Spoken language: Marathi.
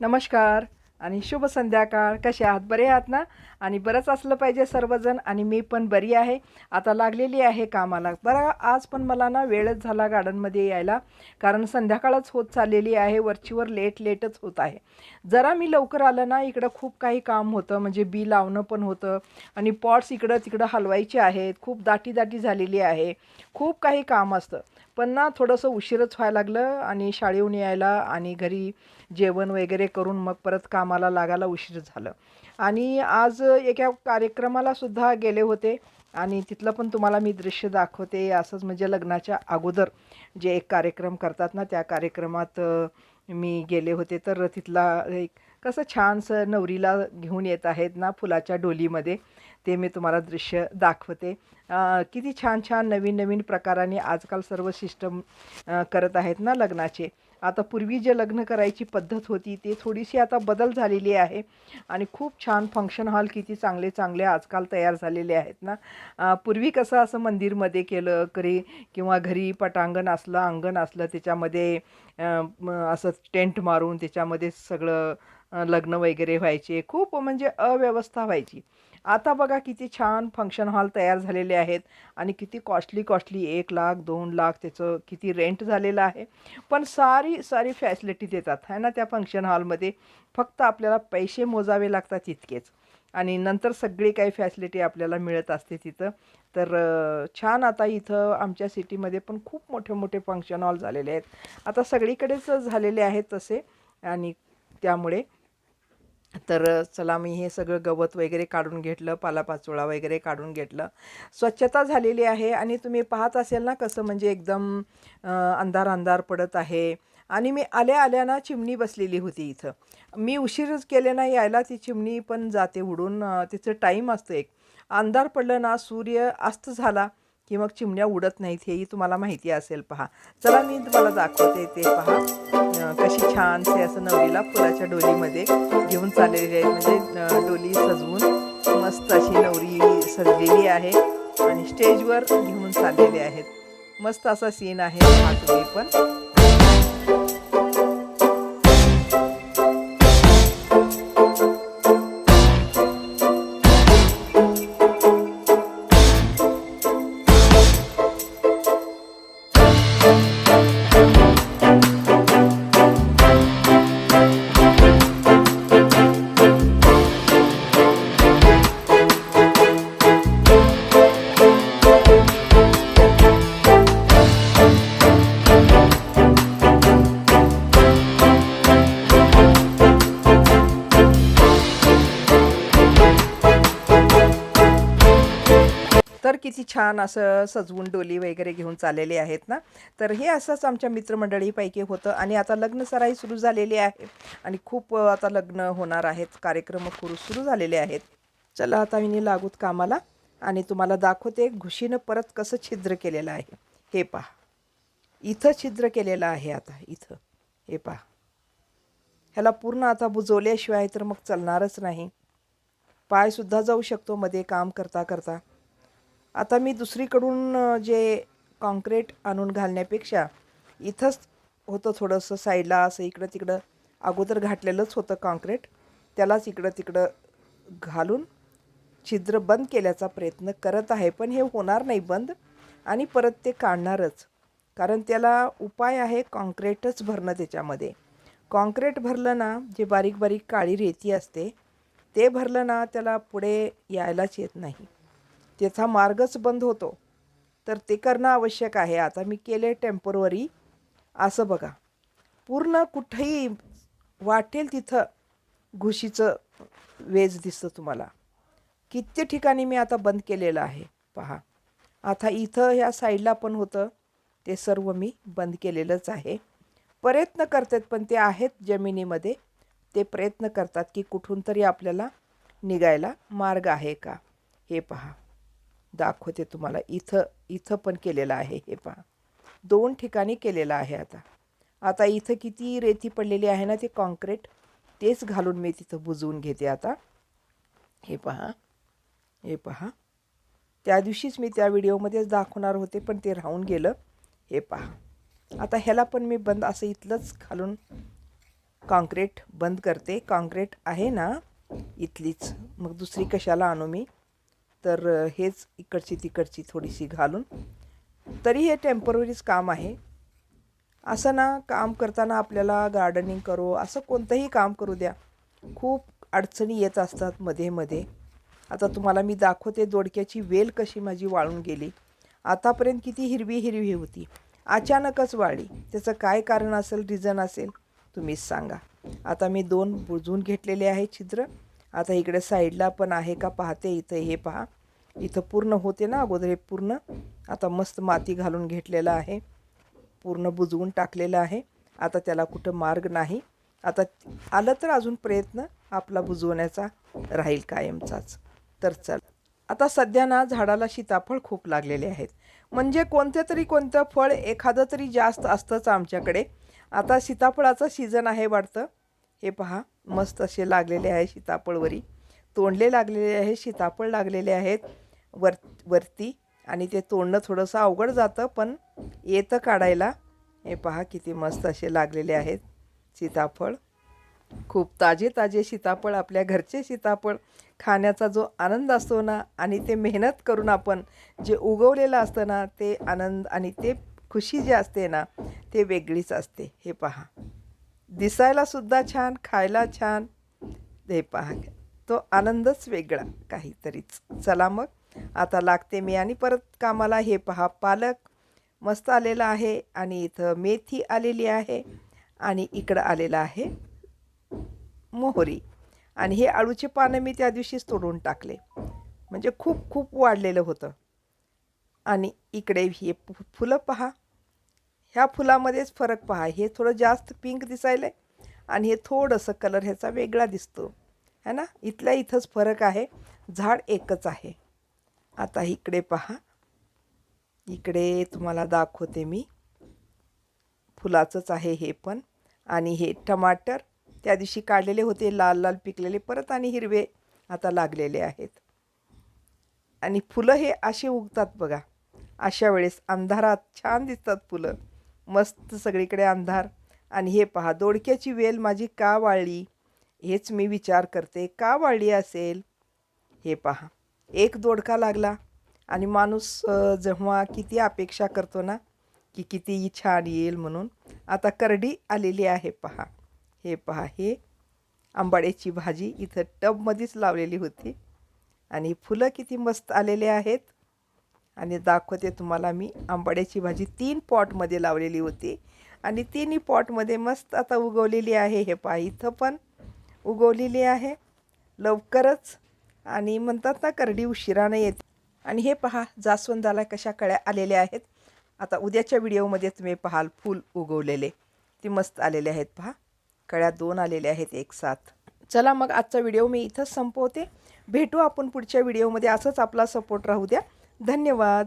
नमस्कार आणि शुभ संध्याकाळ. कसे आहात? बरे आहात ना? आणि बरंच असलं पाहिजे सर्वजण आणि मी पण बरी आहे. आता लागलेली आहे कामाला. बरं आज पण मला ना वेळच झाला गार्डनमध्ये यायला. कारण संध्याकाळच होत चाललेली आहे. वरचीवर लेट लेटच होत आहे. जरा मी लवकर आलं ना इकडं खूप काही काम होतं. म्हणजे बी लावणं पण होतं. आणि पॉट्स इकडं तिकडं हलवायचे आहेत. खूप दाटी दाटी झालेली आहे. खूप काही काम असतं. पण ना थोडंसं उशीरच व्हायला लागलं आणि शाळेहून यायला आणि घरी जेवण वगैरे करून मग परत कामाला लागायला उशीर झालं. आणि आज एका कार्यक्रमाला सुद्धा गेले होते आणि तिथलं पण तुम्हाला मी दृश्य दाखवते. असंच म्हणजे लग्नाच्या अगोदर जे एक कार्यक्रम करतात ना त्या कार्यक्रमात मी गेले होते. तर तिथला एक कसं छानसं नवरीला घेऊन येत आहेत ना फुलाच्या डोलीमध्ये. ते मी तुम्हाला दृश्य दाखवते. किती छान छान नवीन नवीन प्रकाराने आजकाल सर्व सिस्टम करत आहेत ना लग्नाचे. आता पूर्वी जे लग्न करायची पद्धत होती ते थोडीशी आता बदल झालेली आहे. आणि खूप छान फंक्शन हॉल किती चांगले चांगले आजकाल तयार झालेले आहेत ना. पूर्वी कसं असं मंदिरमध्ये केलं करी किंवा घरी पटांगण असलं अंगण असलं त्याच्यामध्ये असं टेंट मारून त्याच्यामध्ये सगळं लग्न वगैरे व्हायचे. खूप म्हणजे अव्यवस्था व्हायची. आता बघा किती छान फंक्शन हॉल तयार झालेले आहेत. आणि किती कॉस्टली कॉस्टली एक लाख दोन लाख त्याचं किती रेंट झालेलं आहे. पण सारी सारी फॅसिलिटी देतात आहे ना त्या फंक्शन हॉलमध्ये फक्त आपल्याला पैसे मोजावे लागतात तितकेच. आणि नंतर सगळी काही फॅसिलिटी आपल्याला मिळत असते तिथं. तर छान आता इथं आमच्या सिटीमध्ये पण खूप मोठे मोठे फंक्शन हॉल झालेले आहेत. आता सगळीकडेच झालेले आहेत तसे. आणि त्यामुळे तर चला मी हे सगळं गवत वगैरे काढून घेतलं पालापाचोळा वगैरे काढून घेतलं. स्वच्छता झालेली आहे आणि तुम्ही पाहत असेल ना कसं म्हणजे एकदम अंधार अंधार पडत आहे. आणि मी आल्या आल्या ना चिमणी बसलेली होती इथं. मी उशीरच केले ना यायला ती चिमणी पण जाते उडून तिचं टाईम असतं एक. अंधार पडलं ना सूर्य अस्त झाला. की मग चिमण्या उडत नाहीत हेही तुम्हाला माहिती असेल पहा. चला मी तुम्हाला दाखवते ते पहा. कशी छानसे असं नवरीला फुलाच्या डोलीमध्ये घेऊन चाललेली आहे. म्हणजे डोली सजवून मस्त अशी नवरी सजलेली आहे आणि स्टेजवर घेऊन चाललेले आहेत. मस्त असा सीन आहे हा तुम्ही पण. तर किती छान असं सजवून डोली वगैरे घेऊन चाललेले आहेत ना. तर हे असंच आमच्या मित्रमंडळीपैकी होतं आणि आता लग्न सराई सुरू झालेली आहे. आणि खूप आता लग्न होणार आहेत. कार्यक्रम सुरू सुरू झालेले आहेत. चला आता मी लागूत कामाला आणि तुम्हाला दाखवते घुशीनं परत कसं छिद्र केलेलं आहे. हे पहा. इथं छिद्र केलेलं आहे आता. इथं. हे पहा. ह्याला पूर्ण आता बुजवल्याशिवाय तर मग चालणारच नाही. पायसुद्धा जाऊ शकतो मध्ये काम करता करता आता मी दुसरीकडून जे कॉन्क्रीट आणून घालण्यापेक्षा इथंच होतं थोडंसं साईडला असं इकडं तिकडं अगोदर घातलेलंच होतं कॉन्क्रीट त्यालाच इकडं तिकडं घालून छिद्र बंद केल्याचा प्रयत्न करत आहे पण हे होणार नाही बंद आणि परत ते काढणारच. कारण त्याला उपाय आहे कॉन्क्रीटच भरणं त्याच्यामध्ये. कॉन्क्रीट भरलं ना जे बारीक बारीक काळी रेती असते ते भरलं ना त्याला पुढे यायलाच येत नाही. त्याचा मार्गच बंद होतो. तर ते करणं आवश्यक आहे. आता मी केले टेम्परवरी असं बघा. पूर्ण कुठंही वाटेल तिथं घुशीचं वेज दिसतं तुम्हाला. किती ठिकाणी मी आता बंद केलेलं आहे. पहा. आता इथं ह्या साईडला पण होतं. ते सर्व मी बंद केलेलंच आहे. प्रयत्न करतात पण ते आहेत जमिनीमध्ये. ते प्रयत्न करतात की कुठून तरी आपल्याला निघायला मार्ग आहे का? हे पहा. दाखवते तुम्हाला. इथं इथं पण केलेलं आहे हे पहा. दोन ठिकाणी केलेलं आहे आता. आता इथं किती रेती पडलेली आहे ना ते कॉन्क्रीट तेच घालून मी तिथं बुजवून घेते आता. हे पहा. हे पहा. त्या दिवशीच मी त्या व्हिडिओमध्येच दाखवणार होते पण ते राहून गेलं. हे पहा. आता ह्याला पण मी बंद असं इथलंच घालून कॉन्क्रीट बंद करते. कॉन्क्रीट आहे ना इथलीच. मग दुसरी कशाला आणू मी? तर हेच इकडची तिकडची थोडीशी घालून. तरी हे टेम्पररीच काम आहे. असं ना काम करताना आपल्याला गार्डनिंग करो असं कोणतंही काम करू द्या. खूप अडचणी येत असतात मध्ये मध्ये. आता तुम्हाला मी दाखवते दोडक्याची वेल कशी माझी वाळून गेली. आतापर्यंत किती हिरवी हिरवी होती. अचानकच वाळली. त्याचं काय कारण असेल रिझन असेल तुम्हीच सांगा. आता मी दोन बुजवून घेतलेले आहे छिद्र. आता इकडे साईडला पण आहे का पाहते इथं हे पहा. इथं पूर्ण होते ना अगोदर हे पूर्ण. आता मस्त माती घालून घेतलेलं आहे. पूर्ण बुजवून टाकलेलं आहे. आता त्याला कुठं मार्ग नाही. आता आलं तर अजून प्रयत्न आपला बुजवण्याचा राहील कायमचाच. तर चल. आता सध्या ना झाडाला सीताफळ खूप लागलेले आहेत. म्हणजे कोणते तरी कोणतं फळ एखादं तरी जास्त असतंच आमच्याकडे. आता सीताफळाचं सीझन आहे वाटतं. हे पहा मस्त असे लागलेले आहे सीताफळवरी. तोंडले लागलेले आहे सीताफळ लागलेले आहेत वर वरती. आणि ते तोडणं थोडंसं अवघड जातं पण येतं काढायला. हे पहा किती मस्त असे लागलेले आहेत सीताफळ. खूप ताजे ताजे सीताफळ आपल्या घरचे सीताफळ. खाण्याचा जो आनंद असतो ना आणि ते मेहनत करून आपण जे उगवलेलं असतं ना ते आनंद आणि ते खुशी जी असते ना ते वेगळीच असते. हे पहा. दिसायला सुद्धा छान खायला छान. हे पहा. तो आनंदच वेगळा काहीतरीच चला मग. आता लागते मी आणि परत कामाला. हे पहा पालक मस्त आलेला आहे आणि इथं मेथी आलेली आहे आणि इकडं आलेलं आहे मोहरी. आणि हे आळूचे पानं मी त्या दिवशीच तोडून टाकले. म्हणजे खूप खूप वाढलेलं होतं. आणि इकडे हे फु- फुलं पहा. ह्या फुलामध्येच फरक पहा. हे थोडं जास्त पिंक दिसायलं आहे आणि हे थोडंसं कलर ह्याचा वेगळा दिसतो. है ना? इथल्या इथंच फरक आहे. झाड एकच आहे. आता इकडे पहा. इकडे तुम्हाला दाखवते मी. फुलाचंच आहे हे पण. आणि हे टमाटर त्या दिवशी काढलेले होते लाल लाल पिकलेले परत आणि हिरवे आता लागलेले आहेत. आणि फुलं हे असे उगतात बघा. अशा वेळेस अंधारात छान दिसतात फुलं. मस्त सगळीकडे अंधार. आणि हे पहा दोडक्याची वेल माझी का वाळली? हेच मी विचार करते का वाळली असेल? हे पहा एक दोडका लागला. आणि माणूस जेव्हा किती अपेक्षा करतो ना की किती छान येईल म्हणून. आता करडी आलेली आहे पहा. हे पहा हे आंबाड्याची भाजी इथं टबमध्येच लावलेली होती. आणि फुलं किती मस्त आलेले आहेत. आणि दाखवते तुम्हाला मी आंबाड्याची भाजी तीन पॉटमध्ये लावलेली होती. आणि तिन्ही पॉटमध्ये मस्त आता उगवलेली आहे हे पहा इथं पण उगवलेली आहे. लवकरच आणि म्हणतात ना करडी उशिरानं येते. आणि हे पहा जास्वंदाला कशा कळ्या आलेल्या आहेत. आता उद्याच्या व्हिडिओमध्ये तुम्ही पाहाल फूल उगवलेले. ती मस्त आलेले आहेत पहा. कळ्या दोन आलेल्या आहेत एक साथ चला मग आजचा व्हिडिओ मी इथंच संपवते. भेटू आपण पुढच्या व्हिडिओमध्ये. असंच आपला सपोर्ट राहू द्या. धन्यवाद.